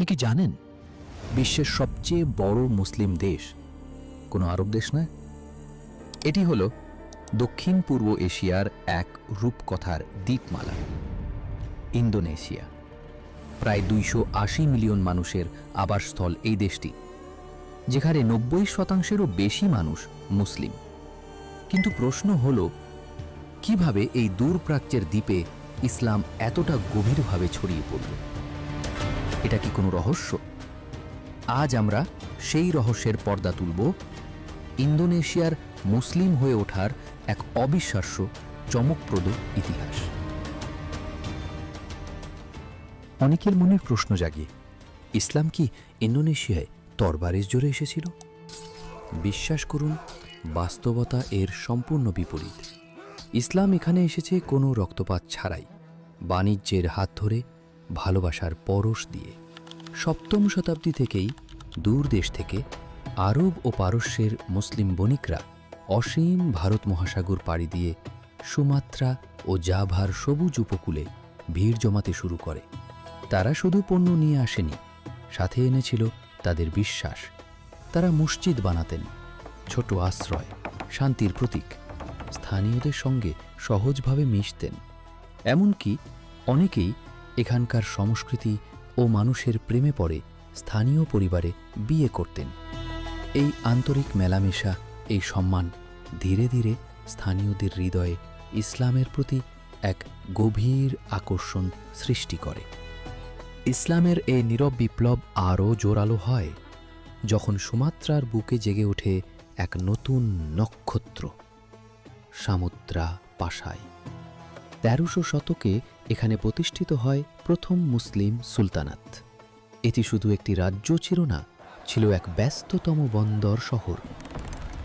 আপনি কি জানেন, বিশ্বের সবচেয়ে বড় মুসলিম দেশ কোনো আরব দেশ নয়? এটি হল দক্ষিণ পূর্ব এশিয়ার এক রূপকথার দ্বীপমালা, ইন্দোনেশিয়া। প্রায় দুইশো আশি মিলিয়ন মানুষের আবাসস্থল এই দেশটি, যেখানে নব্বই শতাংশেরও বেশি মানুষ মুসলিম। কিন্তু প্রশ্ন হল, কীভাবে এই দূরপ্রাচ্যের দ্বীপে ইসলাম এতটা গভীরভাবে ছড়িয়ে পড়ল? এটা কি কোনো রহস্য? আজ আমরা সেই রহস্যের পর্দা তুলব ইন্দোনেশিয়ার মুসলিম হয়ে ওঠার এক অবিশ্বাস্য, চমকপ্রদ ইতিহাস। অনেকের মনে প্রশ্ন জাগে, ইসলাম কি ইন্দোনেশিয়ায় তরবারের জোরে এসেছিল? বিশ্বাস করুন, বাস্তবতা এর সম্পূর্ণ বিপরীত। ইসলাম এখানে এসেছে কোনো রক্তপাত ছাড়াই, বাণিজ্যের হাত ধরে ভালোবাসার পরশ দিয়ে। সপ্তম শতাব্দী থেকেই দূর দেশ থেকে আরব ও পারস্যের মুসলিম বণিকরা অসীম ভারত মহাসাগর পাড়ি দিয়ে সুমাত্রা ও জাভার সবুজ উপকূলে ভিড় জমাতে শুরু করে। তারা শুধু পণ্য নিয়ে আসেনি, সাথে এনেছিল তাদের বিশ্বাস। তারা মসজিদ বানাতেন, ছোট আশ্রয়, শান্তির প্রতীক, স্থানীয়দের সঙ্গে সহজভাবে মিশতেন। এমনকি অনেকেই এখানকার সংস্কৃতি ও মানুষের প্রেমে পড়ে স্থানীয় পরিবারে বিয়ে করতেন। এই আন্তরিক মেলামেশা, এই সম্মান ধীরে ধীরে স্থানীয়দের হৃদয়ে ইসলামের প্রতি এক গভীর আকর্ষণ সৃষ্টি করে। ইসলামের এই নীরব বিপ্লব আরও জোরালো হয় যখন সুমাত্রার বুকে জেগে ওঠে এক নতুন নক্ষত্র, সামুদ্রা পাশায়। তেরোশো শতকে এখানে প্রতিষ্ঠিত হয় প্রথম মুসলিম সুলতানাত। এটি শুধু একটি রাজ্য ছিল না, ছিল এক ব্যস্ততম বন্দর শহর।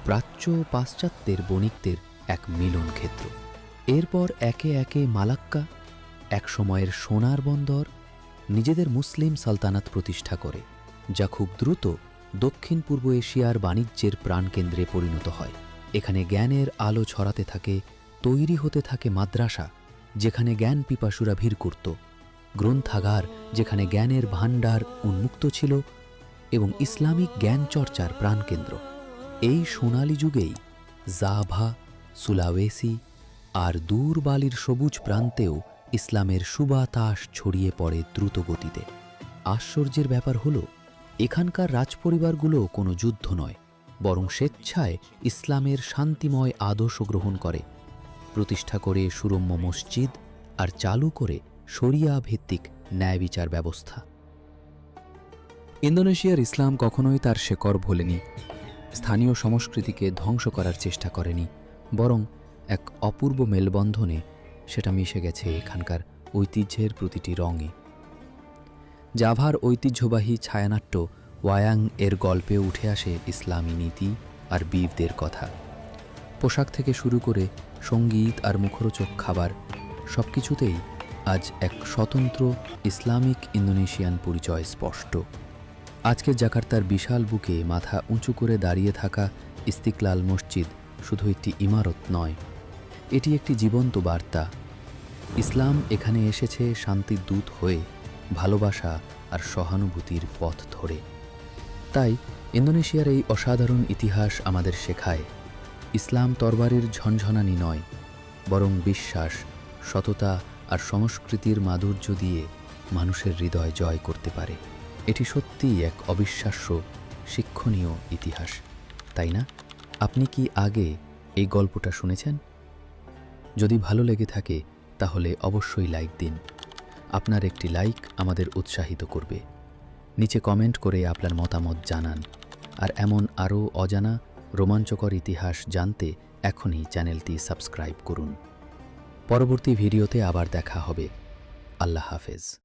প্রাচ্য ও পাশ্চাত্যের বণিকদের এক মিলন ক্ষেত্র। এরপর একে একে মালাক্কা, এক সময়ের সোনার বন্দর, নিজেদের মুসলিম সালতানাত প্রতিষ্ঠা করে, যা খুব দ্রুত দক্ষিণ পূর্ব এশিয়ার বাণিজ্যের প্রাণকেন্দ্রে পরিণত হয়। এখানে জ্ঞানের আলো ছড়াতে থাকে, তৈরি হতে থাকে মাদ্রাসা যেখানে জ্ঞান পিপাসুরা ভিড় করত, গ্রন্থাগার যেখানে জ্ঞানের ভাণ্ডার উন্মুক্ত ছিল এবং ইসলামিক জ্ঞান চর্চার প্রাণকেন্দ্র। এই সোনালী যুগেই জাভা, সুলাওয়েসি আর দূর বালির সবুজ প্রান্তেও ইসলামের সুবাতাস ছড়িয়ে পড়ে দ্রুত গতিতে আশ্চর্যের ব্যাপার হল, এখানকার রাজপরিবারগুলো কোনো যুদ্ধ নয়, বরং স্বেচ্ছায় ইসলামের শান্তিময় আদর্শ গ্রহণ করে। প্রতিষ্ঠা করে সুরম্য মসজিদ আর চালু করে শরিয়া ভিত্তিক ন্যায় বিচার ব্যবস্থা। ইন্দোনেশিয়ার ইসলাম কখনোই তার শেকড় ভোলেনি। স্থানীয় সংস্কৃতিকে ধ্বংস করার চেষ্টা করেনি, বরং এক অপূর্ব মেলবন্ধনে সেটা মিশে গেছে এখানকার ঐতিহ্যের প্রতিটি রঙে। জাভার ঐতিহ্যবাহী ছায়ানাট্য ওয়ায়াং এর গল্পে উঠে আসে ইসলামী নীতি আর বীরদের কথা। পোশাক থেকে শুরু করে সংগীত আর মুখরোচক খাবার সব কিছুতেই আজ এক স্বতন্ত্র ইসলামিক ইন্দোনেশিয়ান পরিচয় স্পষ্ট। আজকের জাকার্তার বিশাল বুকে মাথা উঁচু করে দাঁড়িয়ে থাকা ইস্তিকলাল মসজিদ শুধু একটি ইমারত নয়, এটি একটি জীবন্ত বার্তা। ইসলাম এখানে এসেছে শান্তির দূত হয়ে, ভালোবাসা আর সহানুভূতির পথ ধরে। তাই ইন্দোনেশিয়ার এই অসাধারণ ইতিহাস আমাদের শেখায়। ইসলাম তরবারির ঝনঝনানি নয়, বরং বিশ্বাস, সততা আর সংস্কৃতির মাধুর্য দিয়ে মানুষের হৃদয় জয় করতে পারে। এটি সত্যিই এক অবিশ্বাস্য, শিক্ষণীয় ইতিহাস, তাই না? আপনি কি আগে এই গল্পটা শুনেছেন? যদি ভালো লেগে থাকে, তাহলে অবশ্যই লাইক দিন। আপনার একটি লাইক আমাদের উৎসাহিত করবে। নিচে কমেন্ট করে আপনার মতামত জানান, আর এমন আরও অজানা রোমাঞ্চকর ইতিহাস জানতে এখনই চ্যানেলটি সাবস্ক্রাইব করুন। পরবর্তী ভিডিওতে আবার দেখা হবে। আল্লাহ হাফেজ।